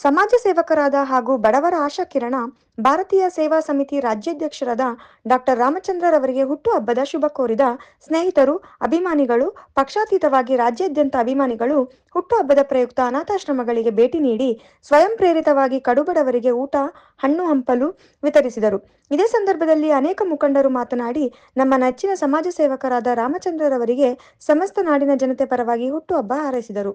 ಸಮಾಜ ಸೇವಕರಾದ ಹಾಗೂ ಬಡವರ ಆಶಾಕಿರಣ ಭಾರತೀಯ ಸೇವಾ ಸಮಿತಿ ರಾಜ್ಯಾಧ್ಯಕ್ಷರಾದ ಡಾಕ್ಟರ್ ರಾಮಚಂದ್ರರವರಿಗೆ ಹುಟ್ಟುಹಬ್ಬದ ಶುಭ ಕೋರಿದ ಸ್ನೇಹಿತರು, ಅಭಿಮಾನಿಗಳು, ಪಕ್ಷಾತೀತವಾಗಿ ರಾಜ್ಯಾದ್ಯಂತ ಅಭಿಮಾನಿಗಳು ಹುಟ್ಟುಹಬ್ಬದ ಪ್ರಯುಕ್ತ ಅನಾಥಾಶ್ರಮಗಳಿಗೆ ಭೇಟಿ ನೀಡಿ ಸ್ವಯಂ ಪ್ರೇರಿತವಾಗಿ ಕಡುಬಡವರಿಗೆ ಊಟ, ಹಣ್ಣು ಹಂಪಲು ವಿತರಿಸಿದರು. ಇದೇ ಸಂದರ್ಭದಲ್ಲಿ ಅನೇಕ ಮುಖಂಡರು ಮಾತನಾಡಿ, ನಮ್ಮ ನೆಚ್ಚಿನ ಸಮಾಜ ಸೇವಕರಾದ ರಾಮಚಂದ್ರರವರಿಗೆ ಸಮಸ್ತ ನಾಡಿನ ಜನತೆ ಪರವಾಗಿ ಹುಟ್ಟುಹಬ್ಬ ಹಾರೈಸಿದರು.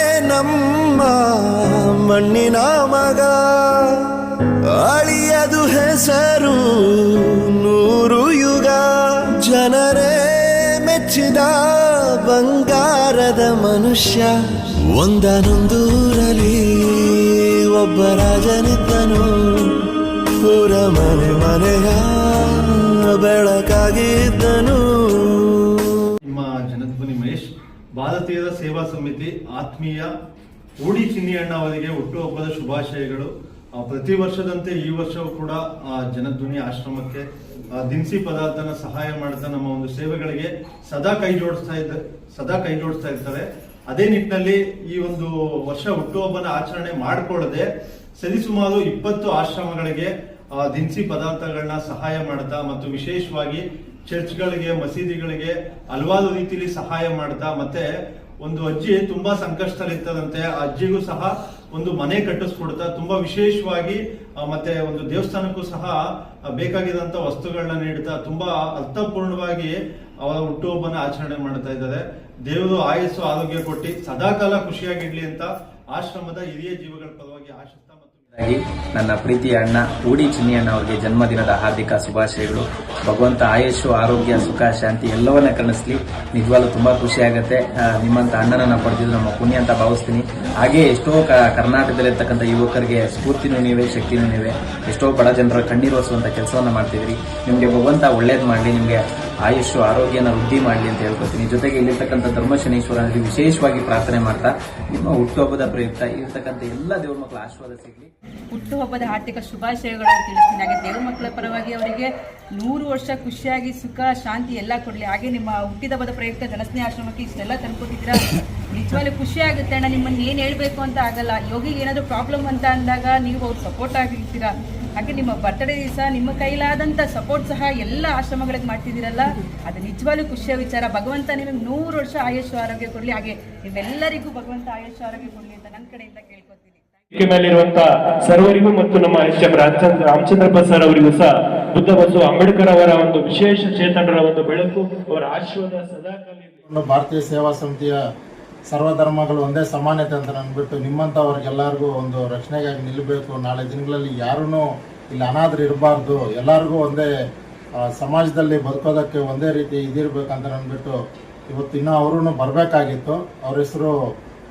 ನಮ್ಮ ಮಣ್ಣಿನ ಮಗ. ಅಳಿಯದು ಹೆಸರು ನೂರು ಯುಗ. ಜನರೇ ಮೆಚ್ಚಿದ ಬಂಗಾರದ ಮನುಷ್ಯ. ಒಂದನೊಂದೂರಲ್ಲಿ ಒಬ್ಬ ರಾಜನಿದ್ದನು. ಊರ ಮನೆ ಮನೆಯ ಬೆಳಕಾಗಿದ್ದನು ನಿಮ್ಮ ಜನಧ್ವನಿ ಮಹೇಶ್. ಭಾರತೀಯ ಸೇವಾ ಸಮಿತಿ ಆತ್ಮೀಯ ಓಡಿ ಚಿನ್ನಿ ಅಣ್ಣ ಅವರಿಗೆ ಹುಟ್ಟುಹಬ್ಬದ ಶುಭಾಶಯಗಳು. ಪ್ರತಿ ವರ್ಷದಂತೆ ಈ ವರ್ಷವೂ ಕೂಡ ಜನಧ್ವನಿ ಆಶ್ರಮಕ್ಕೆ ದಿನಸಿ ಪದಾರ್ಥನ ಸಹಾಯ ಮಾಡ್ತಾ ನಮ್ಮ ಒಂದು ಸೇವೆಗಳಿಗೆ ಸದಾ ಕೈ ಜೋಡಿಸ್ತಾ ಇದ್ದ, ಸದಾ ಕೈ ಜೋಡಿಸ್ತಾ ಇರ್ತಾರೆ. ಅದೇ ನಿಟ್ಟಿನಲ್ಲಿ ಈ ಒಂದು ವರ್ಷ ಹುಟ್ಟುಹಬ್ಬನ ಆಚರಣೆ ಮಾಡಿಕೊಳ್ಳದೆ ಸರಿಸುಮಾರು ಇಪ್ಪತ್ತು ಆಶ್ರಮಗಳಿಗೆ ದಿನಸಿ ಪದಾರ್ಥಗಳನ್ನ ಸಹಾಯ ಮಾಡ್ತಾ ಮತ್ತು ವಿಶೇಷವಾಗಿ ಚರ್ಚ್ಗಳಿಗೆ, ಮಸೀದಿಗಳಿಗೆ ಹಲವಾರು ರೀತಿಯಲ್ಲಿ ಸಹಾಯ ಮಾಡ್ತಾ, ಮತ್ತೆ ಒಂದು ಅಜ್ಜಿ ತುಂಬಾ ಸಂಕಷ್ಟದಲ್ಲಿರ್ತದಂತೆ, ಆ ಅಜ್ಜಿಗೂ ಸಹ ಒಂದು ಮನೆ ಕಟ್ಟಿಸ್ಕೊಡ್ತಾ, ತುಂಬಾ ವಿಶೇಷವಾಗಿ ಮತ್ತೆ ಒಂದು ದೇವಸ್ಥಾನಕ್ಕೂ ಸಹ ಬೇಕಾಗಿದಂತ ವಸ್ತುಗಳನ್ನ ನೀಡ್ತಾ, ತುಂಬಾ ಅರ್ಥಪೂರ್ಣವಾಗಿ ಅವರ ಹುಟ್ಟುಹಬ್ಬನ ಆಚರಣೆ ಮಾಡ್ತಾ ಇದ್ದಾರೆ. ದೇವರು ಆಯಸ್ಸು, ಆರೋಗ್ಯ ಕೊಟ್ಟು, ಸದಾಕಾಲ ಖುಷಿಯಾಗಿಡ್ಲಿ ಅಂತ ಆಶ್ರಮದ ಹಿರಿಯ ಜೀವಗಳ ಪರವಾಗಿ ಆಶಿಸ್ತಾ ಮತ್ತು ಹಾಗಾಗಿ ನನ್ನ ಪ್ರೀತಿಯ ಅಣ್ಣ ಊಡಿ ಚಿನ್ನಿ ಅಣ್ಣ ಅವರಿಗೆ ಜನ್ಮದಿನದ ಹಾರ್ದಿಕ ಶುಭಾಶಯಗಳು. ಭಗವಂತ ಆಯುಷು, ಆರೋಗ್ಯ, ಸುಖ, ಶಾಂತಿ ಎಲ್ಲವನ್ನ ಕರ್ಣಿಸ್ಲಿ. ನಿಜವಾಗ್ಲೂ ತುಂಬಾ ಖುಷಿ ಆಗುತ್ತೆ. ನಿಮ್ಮಂತ ಅಣ್ಣನನ್ನ ಪಡೆದಿದ್ದು ನಮ್ಮ ಪುಣ್ಯ ಅಂತ ಭಾವಿಸ್ತೀನಿ. ಹಾಗೆ ಎಷ್ಟೋ ಕರ್ನಾಟಕದಲ್ಲಿರ್ತಕ್ಕಂಥ ಯುವಕರಿಗೆ ಸ್ಫೂರ್ತಿನೂ ನೀವೇ, ಶಕ್ತಿನೂ ನೀವೇ. ಎಷ್ಟೋ ಬಡ ಜನರ ಕಣ್ಣೀರು ಒರೆಸುವಂತ ಕೆಲಸವನ್ನ ಮಾಡ್ತಿದ್ರಿ ನಿಮ್ಗೆ ಭಗವಂತ ಒಳ್ಳೇದ್ ಮಾಡಲಿ, ನಿಮ್ಗೆ ಆಯುಷು ಆರೋಗ್ಯನ ವೃದ್ಧಿ ಮಾಡಲಿ ಅಂತ ಹೇಳ್ಕೊತೀನಿ. ಜೊತೆಗೆ ಇಲ್ಲಿರ್ತಕ್ಕಂಥ ಧರ್ಮಶನೇಶ್ವರನಲ್ಲಿ ವಿಶೇಷವಾಗಿ ಪ್ರಾರ್ಥನೆ ಮಾಡ್ತಾ, ನಿಮ್ಮ ಹುಟ್ಟುಹಬ್ಬದ ಪ್ರಯುಕ್ತ ಇರ್ತಕ್ಕಂಥ ಎಲ್ಲ ದೇವ್ರ ಮಕ್ಕಳ ಆಶೀರ್ವಾದ ಸಿಗಲಿ. ಹುಟ್ಟುಹಬ್ಬದ ಆರ್ಥಿಕ ಶುಭಾಶಯಗಳನ್ನು ತಿಳಿಸ್ತೀನಿ ಹಾಗೆ ದೇವ್ರ ಮಕ್ಕಳ ಪರವಾಗಿ ಅವರಿಗೆ ನೂರು ವರ್ಷ ಖುಷಿಯಾಗಿ, ಸುಖ, ಶಾಂತಿ ಎಲ್ಲ ಕೊಡಲಿ. ಹಾಗೆ ನಿಮ್ಮ ಹುಟ್ಟಿದಬ್ಬದ ಪ್ರಯುಕ್ತ ಜನಸ್ನೇಹ ಆಶ್ರಮಕ್ಕೆ ಇಷ್ಟೆಲ್ಲ ತಂದ್ಕೊಟ್ಟಿದ್ದೀರಾ? ನಿಜವಾಗ್ಲೂ ಖುಷಿ ಆಗುತ್ತೆ ಅಣ್ಣ. ನಿಮ್ಮನ್ನ ಏನು ಹೇಳಬೇಕು ಅಂತ ಆಗಲ್ಲ. ಯೋಗಿಗೆ ಏನಾದರೂ ಪ್ರಾಬ್ಲಮ್ ಅಂತ ಅಂದಾಗ ನೀವು ಅವ್ರು ಸಪೋರ್ಟ್ ಆಗಿರ್ತೀರಾ? ಹಾಗೆ ನಿಮ್ಮ ಬರ್ತ್ಡೇ ದಿವಸ ನಿಮ್ಮ ಕೈಲಾದಂಥ ಸಪೋರ್ಟ್ ಸಹ ಎಲ್ಲ ಆಶ್ರಮಗಳಿಗೆ ಮಾಡ್ತಿದ್ದೀರಲ್ಲ? ಅದು ನಿಜವಾಗ್ಲೂ ಖುಷಿಯ ವಿಚಾರ. ಭಗವಂತ ನಿಮಗೆ ನೂರು ವರ್ಷ ಆಯುಷ್ ಆರೋಗ್ಯ ಕೊಡಲಿ. ಹಾಗೆ ನಿಮ್ಮೆಲ್ಲರಿಗೂ ಭಗವಂತ ಆಯುಷ್ ಆರೋಗ್ಯ ಕೊಡಲಿ ಅಂತ ನನ್ನ ಕಡೆಯಿಂದ ಕೇಳ್ಕೊತೀನಿ. ಮೇಲಿರುವಂತ ಸರ್ವರಿಗೂ ಮತ್ತು ನಮ್ಮ S M Ramachandra Ramachandrappa sir ಅವರಿಗೂ ಸಹ ಬುದ್ಧ ಬಸವ ಅಂಬೇಡ್ಕರ್ ಅವರ ಒಂದು ವಿಶೇಷ ಚೇತನರ ಒಂದು ಬೆಳಕು ಅವರ ಆಶೀರ್ವಾದ ಸದಾಕಾಲ ಭಾರತೀಯ ಸೇವಾ ಸಮಿತಿಯ ಸರ್ವಧರ್ಮಗಳು ಒಂದೇ ಸಮಾನತೆ ಅಂತ ಅಂದ್ಬಿಟ್ಟು ನಿಮ್ಮಂಥವ್ರಿಗೆಲ್ಲರಿಗೂ ಒಂದು ರಕ್ಷಣೆಗಾಗಿ ನಿಲ್ಲಬೇಕು. ನಾಳೆ ದಿನಗಳಲ್ಲಿ ಯಾರೂ ಇಲ್ಲಿ ಅನಾಥರು ಇರಬಾರ್ದು. ಎಲ್ಲರಿಗೂ ಒಂದೇ ಸಮಾಜದಲ್ಲಿ ಬದುಕೋದಕ್ಕೆ ಒಂದೇ ರೀತಿ ಇದಿರ್ಬೇಕಂತ ಅಂದ್ಬಿಟ್ಟು ಇವತ್ತು ಇನ್ನೂ ಅವರು ಬರಬೇಕಾಗಿತ್ತು. ಅವ್ರ ಹೆಸರು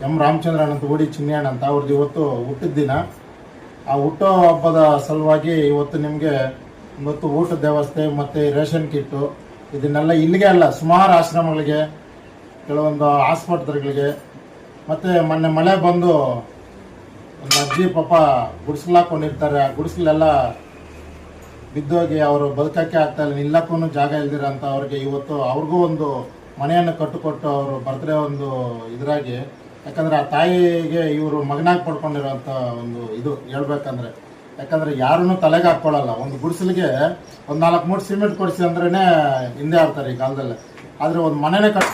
ಎಂ. ರಾಮಚಂದ್ರನ್ ಅಂತ ಊಡಿ ಚಿನ್ನಣ್ಣ ಅಂತ. ಅವ್ರದ್ದು ಇವತ್ತು ಹುಟ್ಟಿದ ದಿನ. ಆ ಹುಟ್ಟೋ ಹಬ್ಬದ ಸಲುವಾಗಿ ಇವತ್ತು ನಿಮಗೆ ಇವತ್ತು ಊಟದ ವ್ಯವಸ್ಥೆ ಮತ್ತು ರೇಷನ್ ಕಿಟ್ಟು ಇದನ್ನೆಲ್ಲ ಇಲ್ಲಿಗೆ ಅಲ್ಲ, ಸುಮಾರು ಆಶ್ರಮಗಳಿಗೆ ಕೆಲವೊಂದು ಆಸ್ಪತ್ರೆಗಳಿಗೆ. ಮತ್ತು ಮೊನ್ನೆ ಮಳೆ ಬಂದು ಒಂದು ಅಜ್ಜಿ ಪಾಪ ಗುಡಿಸ್ಲಾಕೊಂಡಿರ್ತಾರೆ ಆ ಗುಡಿಸ್ಲೆಲ್ಲ ಬಿದ್ದೋಗಿ ಅವರು ಬದುಕೋಕ್ಕೆ ಆಗ್ತಾ ಇಲ್ಲ. ನಿಲ್ಲಕ್ಕೂ ಜಾಗ ಇಲ್ದಿರ ಅಂತ ಅವ್ರಿಗೆ ಇವತ್ತು ಅವ್ರಿಗೂ ಒಂದು ಮನೆಯನ್ನು ಕಟ್ಟಿಕೊಟ್ಟು ಅವರು ಬರ್ತ್ಡೇ ಒಂದು ಇದರಾಗಿ. ಯಾಕಂದರೆ ಆ ತಾಯಿಗೆ ಇವರು ಮಗನಾಗಿ ಪಡ್ಕೊಂಡಿರೋಂಥ ಒಂದು ಇದು ಹೇಳ್ಬೇಕಂದ್ರೆ. ಯಾಕಂದರೆ ಯಾರನ್ನೂ ತಲೆಗೆ ಹಾಕ್ಕೊಳ್ಳಲ್ಲ. ಒಂದು ಗುಡಿಸಲಿಗೆ ಒಂದು ನಾಲ್ಕು ಮೂರು ಸಿಮೆಂಟ್ ಕೊಡಿಸಿ ಅಂದ್ರೇ ಹಿಂದೆ ಆಡ್ತಾರೆ ಈ ಕಾಲದಲ್ಲಿ. ಆದರೆ ಒಂದು ಮನೆನೇ ಕಟ್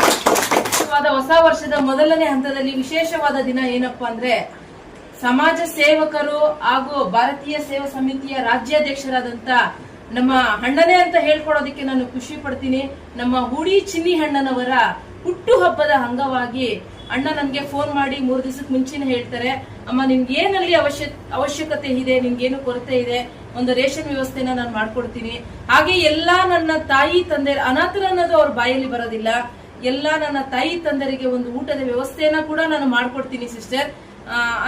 ವಿಶೇಷವಾದ ಹೊಸ ವರ್ಷದ ಮೊದಲನೇ ಹಂತದಲ್ಲಿ ವಿಶೇಷವಾದ ದಿನ ಏನಪ್ಪಾ ಅಂದ್ರೆ ಸಮಾಜ ಸೇವಕರು ಹಾಗೂ ಭಾರತೀಯ ಸೇವಾ ಸಮಿತಿಯ ರಾಜ್ಯಾಧ್ಯಕ್ಷರಾದಂತ ನಮ್ಮ ಅಣ್ಣನೇ ಅಂತ ಹೇಳ್ಕೊಡೋದಕ್ಕೆ ನಾನು ಖುಷಿ ಪಡ್ತೀನಿ. ನಮ್ಮ ಹುಡಿ ಚಿನ್ನಿ ಅಣ್ಣನವರ ಹುಟ್ಟು ಹಬ್ಬದ ಅಂಗವಾಗಿ ಅಣ್ಣ ನನ್ಗೆ ಫೋನ್ ಮಾಡಿ ಮೂರು ದಿವಸಕ್ಕೆ ಮುಂಚೆನೆ ಹೇಳ್ತಾರೆ, ಅಮ್ಮ ನಿಮ್ಗೆ ಏನಲ್ಲಿ ಅವಶ್ಯ, ಅವಶ್ಯಕತೆ ಇದೆ ನಿಮ್ಗೇನು ಕೊರತೆ ಇದೆ? ಒಂದು ರೇಷನ್ ವ್ಯವಸ್ಥೆನ ನಾನು ಮಾಡ್ಕೊಡ್ತೀನಿ. ಹಾಗೆ ಎಲ್ಲಾ ನನ್ನ ತಾಯಿ, ತಂದೆ ಅನಾಥರ ಅನ್ನೋದು ಅವ್ರ ಬಾಯಲ್ಲಿ ಬರೋದಿಲ್ಲ. ಎಲ್ಲಾ ನನ್ನ ತಾಯಿ ತಂದರಿಗೆ ಒಂದು ಊಟದ ವ್ಯವಸ್ಥೆಯನ್ನ ಕೂಡ ನಾನು ಮಾಡ್ಕೊಡ್ತೀನಿ ಸಿಸ್ಟರ್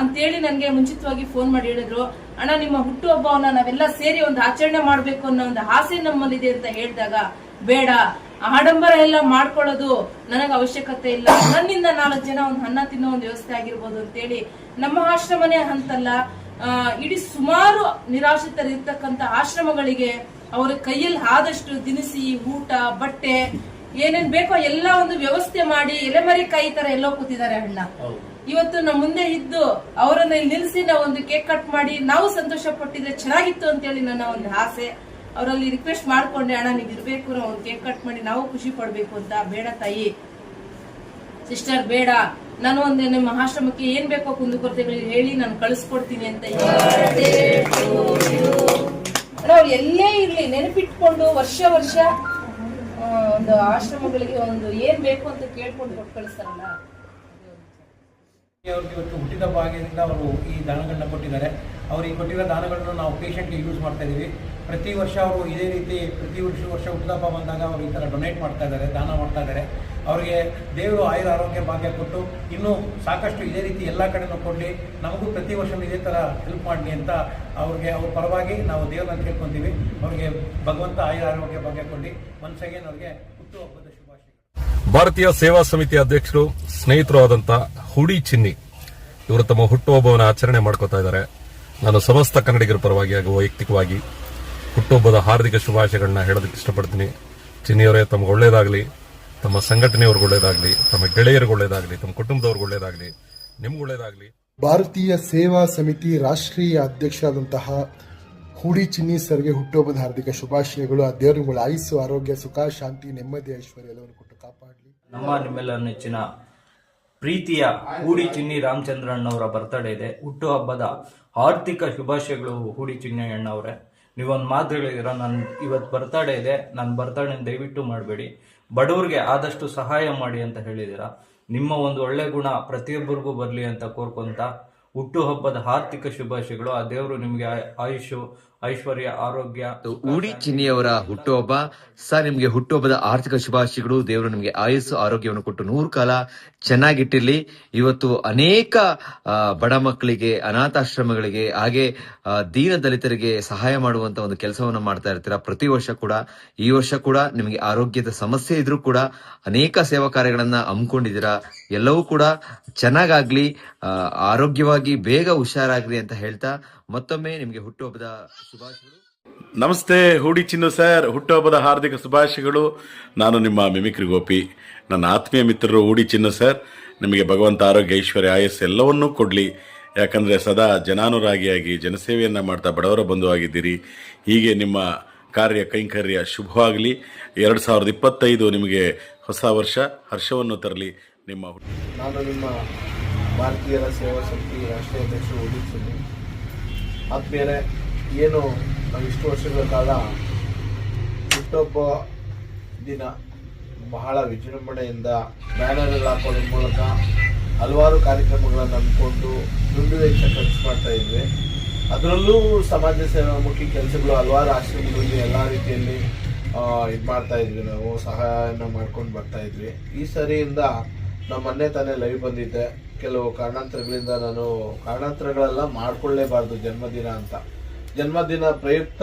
ಅಂತೇಳಿ ನನಗೆ ಮುಂಚಿತವಾಗಿ ಫೋನ್ ಮಾಡಿ ಹೇಳಿದ್ರು. ಅಣ್ಣ, ನಿಮ್ಮ ಹುಟ್ಟುಹಬ್ಬವನ್ನ ನಾವೆಲ್ಲ ಸೇರಿ ಒಂದು ಆಚರಣೆ ಮಾಡಬೇಕು ಅನ್ನೋ ಒಂದು ಆಸೆ ನಮ್ಮಲ್ಲಿದೆ ಅಂತ ಹೇಳಿದಾಗ, ಬೇಡ. ಆಡಂಬರ ಎಲ್ಲ ಮಾಡ್ಕೊಳ್ಳೋದು ನನಗೆ ಅವಶ್ಯಕತೆ ಇಲ್ಲ. ನನ್ನಿಂದ ನಾಲ್ಕು ಜನ ಒಂದು ಅನ್ನ ತಿನ್ನೋ ಒಂದು ವ್ಯವಸ್ಥೆ ಆಗಿರ್ಬೋದು ಅಂತೇಳಿ ನಮ್ಮ ಆಶ್ರಮನೇ ಅಂತಲ್ಲ ಇಡೀ ಸುಮಾರು ನಿರಾಶ್ರಿತರಿರ್ತಕ್ಕಂಥ ಆಶ್ರಮಗಳಿಗೆ ಅವರ ಕೈಯಲ್ಲಿ ಆದಷ್ಟು ದಿನಸಿ ಊಟ, ಬಟ್ಟೆ ಏನೇನ್ ಬೇಕೋ ಎಲ್ಲ ಒಂದು ವ್ಯವಸ್ಥೆ ಮಾಡಿ ಎಲೆಮರಿ ಕಾಯಿ ತರ ಎಲ್ಲೋ ಕೂತಿದ್ದಾರೆ ಅಣ್ಣ. ಇವತ್ತು ನಮ್ಮ ಮುಂದೆ ಇದ್ದು ಅವರನ್ನ ಇಲ್ಲಿ ನಿಲ್ಲಿಸಿ ನಾವು ಒಂದು ಕೇಕ್ ಕಟ್ ಮಾಡಿ ನಾವು ಸಂತೋಷ ಪಟ್ಟಿದ್ರೆ ಚೆನ್ನಾಗಿತ್ತು ಅಂತೇಳಿ ನನ್ನ ಒಂದು ಆಸೆ. ಅವರಲ್ಲಿ ರಿಕ್ವೆಸ್ಟ್ ಮಾಡ್ಕೊಂಡೆ ಅಣ್ಣ ನೀವು ಇರ್ಬೇಕು ನಾವು ಒಂದು ಕೇಕ್ ಕಟ್ ಮಾಡಿ ನಾವು ಖುಷಿ ಪಡ್ಬೇಕು ಅಂತ. ಬೇಡ ತಾಯಿ ಸಿಸ್ಟರ್ ಬೇಡ. ನಾನು ಒಂದು ನಿಮ್ಮ ಆಶ್ರಮಕ್ಕೆ ಏನ್ ಬೇಕೋ ಕುಂದುಕೊರತೆಗಳಿಗೆ ಹೇಳಿ ನಾನು ಕಳಿಸ್ಕೊಡ್ತೀನಿ ಅಂತ ಅಣ್ಣ, ಅವ್ರು ಎಲ್ಲೇ ಇರ್ಲಿ ನೆನಪಿಟ್ಕೊಂಡು ವರ್ಷ ವರ್ಷ ಒಂದು ಆಶ್ರಮಗಳಿಗೆ ಒಂದು ಏನ್ ಬೇಕು ಅಂತ ಕೇಳ್ಕೊಂಡು ಕೊಟ್ಟು ಕಳಿಸ್ತಾರಲ್ಲ ಅವ್ರಿಗೆ ಇವತ್ತು ಹುಟ್ಟಿದ ಭಾಗದಿಂದ ಅವರು ಈ ದಾನಗಳನ್ನ ಕೊಟ್ಟಿದ್ದಾರೆ. ಅವ್ರಿಗೆ ಕೊಟ್ಟಿರೋ ದಾನಗಳನ್ನು ನಾವು ಪೇಷಂಟ್ಗೆ ಯೂಸ್ ಮಾಡ್ತಾ ಇದ್ದೀವಿ ಪ್ರತಿ ವರ್ಷ ಅವರು ಇದೇ ರೀತಿ ಪ್ರತಿ ವರ್ಷ ವರ್ಷ ಹುಟ್ಟುದಪ್ಪ ಬಂದಾಗ ಅವರು ಈ ಥರ ಡೊನೇಟ್ ಮಾಡ್ತಾ ಇದ್ದಾರೆ, ದಾನ ಮಾಡ್ತಾ ಇದ್ದಾರೆ. ಅವರಿಗೆ ದೇವರು ಆಯುರ ಆರೋಗ್ಯ ಭಾಗ್ಯ ಕೊಟ್ಟು ಇನ್ನೂ ಸಾಕಷ್ಟು ಇದೇ ರೀತಿ ಎಲ್ಲ ಕಡೆನೂ ಕೊಡಲಿ, ನಮಗೂ ಪ್ರತಿ ವರ್ಷ ಇದೇ ಥರ ಹೆಲ್ಪ್ ಮಾಡಲಿ ಅಂತ ಅವ್ರಿಗೆ, ಅವ್ರ ಪರವಾಗಿ ನಾವು ದೇವರನ್ನು ಕೇಳ್ಕೊತೀವಿ. ಅವರಿಗೆ ಭಗವಂತ ಆಯುರ ಆರೋಗ್ಯ ಭಾಗ್ಯ ಕೊಡಲಿ. ಒನ್ಸ್ ಅಗೇನ್ ಅವ್ರಿಗೆ ಹುಟ್ಟುಹಬ್ಬದ ಶುಭಾಶಯ ಭಾರತೀಯ ಸೇವಾ ಸಮಿತಿ ಅಧ್ಯಕ್ಷರು ಸ್ನೇಹಿತರು ಆದಂತ ಹುಡಿ ಚಿನ್ನಿ ಇವರು ತಮ್ಮ ಹುಟ್ಟುಹಬ್ಬವನ್ನು ಆಚರಣೆ ಮಾಡ್ಕೋತಾ ಇದ್ದಾರೆ. ನಾನು ಸಮಸ್ತ ಕನ್ನಡಿಗರ ಪರವಾಗಿ ಹಾಗೂ ವೈಯಕ್ತಿಕವಾಗಿ ಹುಟ್ಟುಹಬ್ಬದ ಹಾರ್ದಿಕ ಶುಭಾಶಯಗಳನ್ನ ಹೇಳೋದಕ್ಕೆ ಇಷ್ಟಪಡ್ತೀನಿ. ಚಿನ್ನಿಯವರೇ ತಮ್ಗೆ ಒಳ್ಳೇದಾಗಲಿ. ತಮ್ಮ ಸಂಘಟನೆಯವ್ರಿಗೆ ಒಳ್ಳೇದಾಗಲಿ. ತಮ್ಮ ಗೆಳೆಯರಿಗೆ ಒಳ್ಳೇದಾಗಲಿ. ತಮ್ಮ ಕುಟುಂಬದವ್ರಿಗೆ ಒಳ್ಳೇದಾಗಲಿ. ನಿಮ್ಗೆ ಒಳ್ಳೇದಾಗಲಿ. ಭಾರತೀಯ ಸೇವಾ ಸಮಿತಿ ರಾಷ್ಟ್ರೀಯ ಅಧ್ಯಕ್ಷರಾದಂತಹ ಹೂಡಿ ಚಿನ್ನಿ ಸರ್ಗೆ ಹುಟ್ಟುಹಬ್ಬದ ಹಾರ್ದಿಕ ಶುಭಾಶಯಗಳು. ಆ ದೇವರುಗಳ ಆಯುಸ್ಸು ಆರೋಗ್ಯ ಸುಖ ಶಾಂತಿ ನೆಮ್ಮದಿ ಐಶ್ವರ್ಯ ಎಲ್ಲವನ್ನು ಕೊಟ್ಟು ಕಾಪಾಡಲಿ. ನಮ್ಮ ನಿಮ್ಮೆಲ್ಲ ನೆಚ್ಚಿನ ಪ್ರೀತಿಯ ಹೂಡಿ ಚಿನ್ನಿ ರಾಮಚಂದ್ರಣ್ಣವರ ಬರ್ತಡೇ ಇದೆ. ಹುಟ್ಟುಹಬ್ಬದ ಆರ್ಥಿಕ ಶುಭಾಶಯಗಳು ಹೂಡಿ ಚಿನ್ನಿ ಅಣ್ಣವ್ರೆ. ನೀವೊಂದು ಮಾತು ಹೇಳಿದಿರ ನಾನು ಇವತ್ತು ಬರ್ತಡೇ ಇದೆ ನನ್ನ ಬರ್ತಡೇ ದಯವಿಟ್ಟು ಮಾಡಬೇಡಿ. ಬಡವ್ರಿಗೆ ಆದಷ್ಟು ಸಹಾಯ ಮಾಡಿ ಅಂತ ಹೇಳಿದಿರ. ನಿಮ್ಮ ಒಂದು ಒಳ್ಳೆ ಗುಣ ಪ್ರತಿಯೊಬ್ಬರಿಗೂ ಬರಲಿ ಅಂತ ಕೋರ್ಕೊಂತ, ಹುಟ್ಟುಹಬ್ಬದ ಆರ್ಥಿಕ ಶುಭಾಶಯಗಳು. ಆ ದೇವರು ನಿಮಗೆ ಆಯುಷು ಐಶ್ವರ್ಯ ಆರೋಗ್ಯ ಊಡಿ ಚಿನ್ನಿಯವರ ಹುಟ್ಟುಹಬ್ಬ ಸರ್ ನಿಮ್ಗೆ ಹುಟ್ಟುಹಬ್ಬದ ಆರ್ಥಿಕ ಶುಭಾಶಯಗಳು. ದೇವರು ನಿಮಗೆ ಆಯಸ್ಸು ಆರೋಗ್ಯವನ್ನು ಕೊಟ್ಟು ನೂರು ಕಾಲ ಚೆನ್ನಾಗಿಟ್ಟಿರ್ಲಿ. ಇವತ್ತು ಅನೇಕ ಬಡ ಮಕ್ಕಳಿಗೆ ಅನಾಥಾಶ್ರಮಗಳಿಗೆ ಹಾಗೆ ದೀನ ದಲಿತರಿಗೆ ಸಹಾಯ ಮಾಡುವಂತ ಒಂದು ಕೆಲಸವನ್ನು ಮಾಡ್ತಾ ಇರ್ತೀರಾ? ಪ್ರತಿ ವರ್ಷ ಕೂಡ ಈ ವರ್ಷ ಕೂಡ ನಿಮಗೆ ಆರೋಗ್ಯದ ಸಮಸ್ಯೆ ಇದ್ರೂ ಕೂಡ ಅನೇಕ ಸೇವಾ ಕಾರ್ಯಗಳನ್ನ ಹಮ್ಮಿಕೊಂಡಿದ್ದೀರಾ? ಎಲ್ಲವೂ ಕೂಡ ಚೆನ್ನಾಗಾಗ್ಲಿ. ಆರೋಗ್ಯವಾಗಿ ಬೇಗ ಹುಷಾರಾಗ್ಲಿ ಅಂತ ಹೇಳ್ತಾ ಮತ್ತೊಮ್ಮೆ ನಿಮಗೆ ಹುಟ್ಟುಹಬ್ಬದ ಶುಭಾಶಯಗಳು. ನಮಸ್ತೆ ಹೂಡಿ ಚಿನ್ನು ಸರ್. ಹುಟ್ಟುಹಬ್ಬದ ಹಾರ್ದಿಕ ಶುಭಾಶಯಗಳು. ನಾನು ನಿಮ್ಮ ಮಿಮಿಕ್ರಿ ಗೋಪಿ. ನನ್ನ ಆತ್ಮೀಯ ಮಿತ್ರರು ಹೂಡಿ ಚಿನ್ನು ಸರ್. ನಿಮಗೆ ಭಗವಂತ ಆರೋಗ್ಯ ಐಶ್ವರ್ಯ ಆಯಸ್ಸು ಎಲ್ಲವನ್ನೂ ಕೊಡಲಿ. ಯಾಕಂದರೆ ಸದಾ ಜನಾನುರಾಗಿಯಾಗಿ ಜನಸೇವೆಯನ್ನು ಮಾಡ್ತಾ ಬಡವರ ಬಂಧು ಆಗಿದ್ದೀರಿ. ಹೀಗೆ ನಿಮ್ಮ ಕಾರ್ಯ ಕೈಂಕರ್ಯ ಶುಭವಾಗಲಿ. ಎರಡು ಸಾವಿರದ ಇಪ್ಪತ್ತೈದು ನಿಮಗೆ ಹೊಸ ವರ್ಷ ಹರ್ಷವನ್ನು ತರಲಿ. ನಿಮ್ಮ ಹುಟ್ಟು ನಾನು ನಿಮ್ಮ ಭಾರತೀಯರ ಸೇವಾ ಸಮಿತಿ ರಾಷ್ಟ್ರೀಯ ಅಧ್ಯಕ್ಷರು ಆತ್ಮೀಯರೇ ಏನು ನಾವು ಇಷ್ಟು ವರ್ಷಗಳ ಕಾಲ ಹುಟ್ಟೊಬ್ಬ ದಿನ ಬಹಳ ವಿಜೃಂಭಣೆಯಿಂದ ಬ್ಯಾನರ್ಗಳು ಹಾಕೋದ್ರ ಮೂಲಕ ಹಲವಾರು ಕಾರ್ಯಕ್ರಮಗಳನ್ನು ಅಂದ್ಕೊಂಡು ದುಡ್ಡು ವೆಚ್ಚ ಖರ್ಚು ಮಾಡ್ತಾ ಇದ್ವಿ. ಅದರಲ್ಲೂ ಸಮಾಜ ಸೇವಾಮುಖಿ ಕೆಲಸಗಳು, ಹಲವಾರು ಆಶ್ರಮಗಳಲ್ಲಿ ಎಲ್ಲ ರೀತಿಯಲ್ಲಿ ಇದು ಮಾಡ್ತಾ ಇದ್ವಿ ನಾವು, ಸಹಾಯನ ಮಾಡ್ಕೊಂಡು ಬರ್ತಾ ಇದ್ವಿ. ಈ ಸರಿಯಿಂದ ನಮ್ಮ ಮೊನ್ನೆ ತಾನೇ ಲೈವ್ ಬಂದಿದ್ದೆ. ಕೆಲವು ಕಾರಣಾಂತರಗಳಿಂದ ನಾನು ಕಾರಣಾಂತರಗಳೆಲ್ಲ ಮಾಡ್ಕೊಳ್ಳೇಬಾರ್ದು ಜನ್ಮದಿನ ಅಂತ. ಜನ್ಮದಿನ ಪ್ರಯುಕ್ತ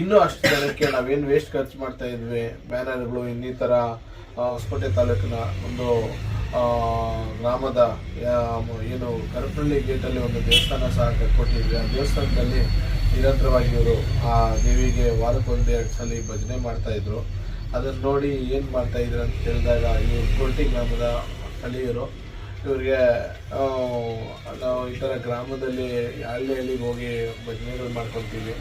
ಇನ್ನೂ ಅಷ್ಟು ಜನಕ್ಕೆ ನಾವೇನು ವೇಸ್ಟ್ ಖರ್ಚು ಮಾಡ್ತಾ ಇದ್ವಿ. ಬ್ಯಾನರ್ಗಳು, ಇನ್ನಿತರ ಹೊಸಕೋಟೆ ತಾಲೂಕಿನ ಒಂದು ಗ್ರಾಮದ ಏನು ಕರಪಳ್ಳಿ ಗೇಟಲ್ಲಿ ಒಂದು ದೇವಸ್ಥಾನ ಸಹ ಕಟ್ಕೊಟ್ಟಿದ್ವಿ. ಆ ದೇವಸ್ಥಾನದಲ್ಲಿ ನಿರಂತರವಾಗಿ ಇವರು ಆ ದೇವಿಗೆ ವಾರಕ್ಕೊಂದು ಎರಡು ಸಲ ಭಜನೆ ಮಾಡ್ತಾಯಿದ್ರು ಅದನ್ನು ನೋಡಿ ಏನು ಮಾಡ್ತಾಯಿದ್ರು ಅಂತ ಕೇಳಿದಾಗ ಇವರು ಕೊಲ್ಟಿ ಗ್ರಾಮದ ಸ್ಥಳೀಯರು ಇವರಿಗೆ ನಾವು ಈ ಥರ ಗ್ರಾಮದಲ್ಲಿ ಹಳ್ಳಿ ಹಳ್ಳಿಗೆ ಹೋಗಿ ಭಜನೆಗಳು ಮಾಡ್ಕೊತೀವಿ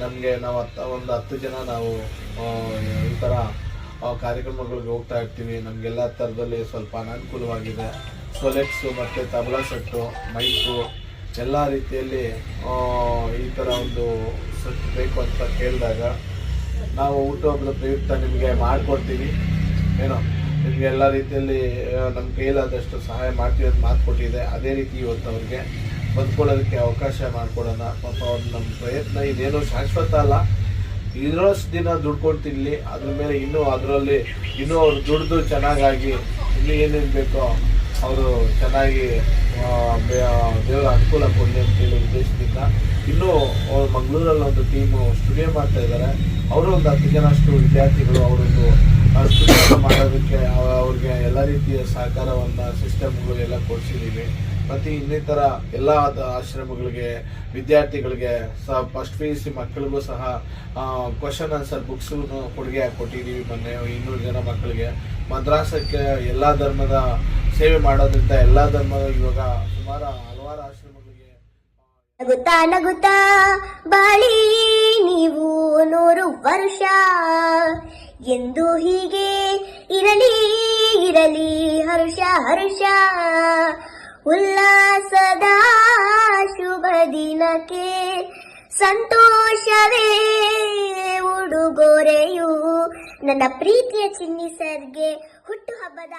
ನಮಗೆ ನಾವು ಹತ್ತು ಒಂದು ಹತ್ತು ಜನ ನಾವು ಈ ಥರ ಕಾರ್ಯಕ್ರಮಗಳಿಗೆ ಹೋಗ್ತಾ ಇರ್ತೀವಿ. ನಮಗೆಲ್ಲ ಥರದಲ್ಲಿ ಸ್ವಲ್ಪ ಅನಾನುಕೂಲವಾಗಿದೆ. ಸೊಲೆಕ್ಸು ಮತ್ತು ತಬಲಾ ಸೆಟ್ಟು ಮೈಕು ಎಲ್ಲ ರೀತಿಯಲ್ಲಿ ಈ ಥರ ಒಂದು ಸೆಟ್ ಬೇಕು ಅಂತ ಕೇಳಿದಾಗ ನಾವು ಹುಟ್ಟುಹಬ್ಬದ ಪ್ರಯುಕ್ತ ನಿಮಗೆ ಮಾಡಿಕೊಡ್ತೀವಿ. ಏನೋ? ನಿಮಗೆ ಎಲ್ಲ ರೀತಿಯಲ್ಲಿ ನಮ್ಮ ಕೈಲಾದಷ್ಟು ಸಹಾಯ ಮಾಡ್ತೀವಿ ಅಂತ ಮಾತು ಕೊಟ್ಟಿದೆ. ಅದೇ ರೀತಿ ಇವತ್ತು ಅವ್ರಿಗೆ ಬದುಕೊಳ್ಳೋದಕ್ಕೆ ಅವಕಾಶ ಮಾಡಿಕೊಡೋಣ. ಪಾಪ ಅವ್ರ ನಮ್ಮ ಪ್ರಯತ್ನ ಇದೇನೋ ಶಾಶ್ವತ ಅಲ್ಲ. ಇರೋಷ್ಟು ದಿನ ದುಡ್ಕೊಂಡು ತಿನ್ನಲಿ ಅದ್ರ ಮೇಲೆ ಇನ್ನೂ ಅದರಲ್ಲಿ ಇನ್ನೂ ಅವ್ರು ದುಡ್ದು ಚೆನ್ನಾಗಾಗಿ ಇನ್ನೂ ಏನೇನು ಬೇಕೋ ಅವರು ಚೆನ್ನಾಗಿ ದೇವರ ಅನುಕೂಲ ಕೊಡಲಿ ಅಂತ ಹೇಳಿ ಉದ್ದೇಶದಿಂದ ಇನ್ನೂ ಮಂಗಳೂರಲ್ಲಿ ಒಂದು ಟೀಮು ಸ್ಟುಡಿಯೋ ಮಾಡ್ತಾ ಇದ್ದಾರೆ ಅವರು ಒಂದು ಹತ್ತು ಜನಷ್ಟು ವಿದ್ಯಾರ್ಥಿಗಳು, ಅವರೊಂದು ಸ್ಟುಡಿಯೋ ಮಾಡೋದಕ್ಕೆ ಅವ- ಅವ್ರಿಗೆ ಎಲ್ಲ ರೀತಿಯ ಸಹಕಾರವನ್ನು ಸಿಸ್ಟಮ್ಗಳು ಎಲ್ಲ ಕೊಡಿಸಿದ್ದೀವಿ ಮತ್ತು ಇನ್ನಿತರ ಎಲ್ಲ ಆಶ್ರಮಗಳಿಗೆ, ವಿದ್ಯಾರ್ಥಿಗಳಿಗೆ ಸಹ ಫಸ್ಟ್ ಪಿ ಯು ಸಿ ಮಕ್ಕಳಿಗೂ ಸಹ ಕ್ವಶನ್ ಆನ್ಸರ್ ಬುಕ್ಸು ಕೊಡುಗೆ ಕೊಟ್ಟಿದ್ದೀವಿ ಮೊನ್ನೆ, ಇನ್ನೂರು ಜನ ಮಕ್ಕಳಿಗೆ. ಮದ್ರಾಸಕ್ಕೆ ಎಲ್ಲ ಧರ್ಮದ ಸೇವೆ ಮಾಡೋದ್ರಿಂದ ಎಲ್ಲ ಧರ್ಮದ ಇವಾಗ ಸುಮಾರು ಹಲವಾರು ಆಶ್ರಮಗಳಿಗೆ ನಗುತ್ತಾ ನಗುತ್ತಾ ಬಾಳಿ ನೀವು ನೂರು ವರ್ಷ. ಎಂದು ಹೀಗೆ ಇರಲಿ ಇರಲಿ ಹರ್ಷ ಹರ್ಷ. ಉಲ್ಲಾಸದ ಶುಭ ದಿನಕ್ಕೆ ಸಂತೋಷವೇ ಉಡುಗೊರೆಯು. ನನ್ನ ಪ್ರೀತಿಯ ಚಿನ್ನಿ ಸರ್ಗೆ ಹುಟ್ಟುಹಬ್ಬದ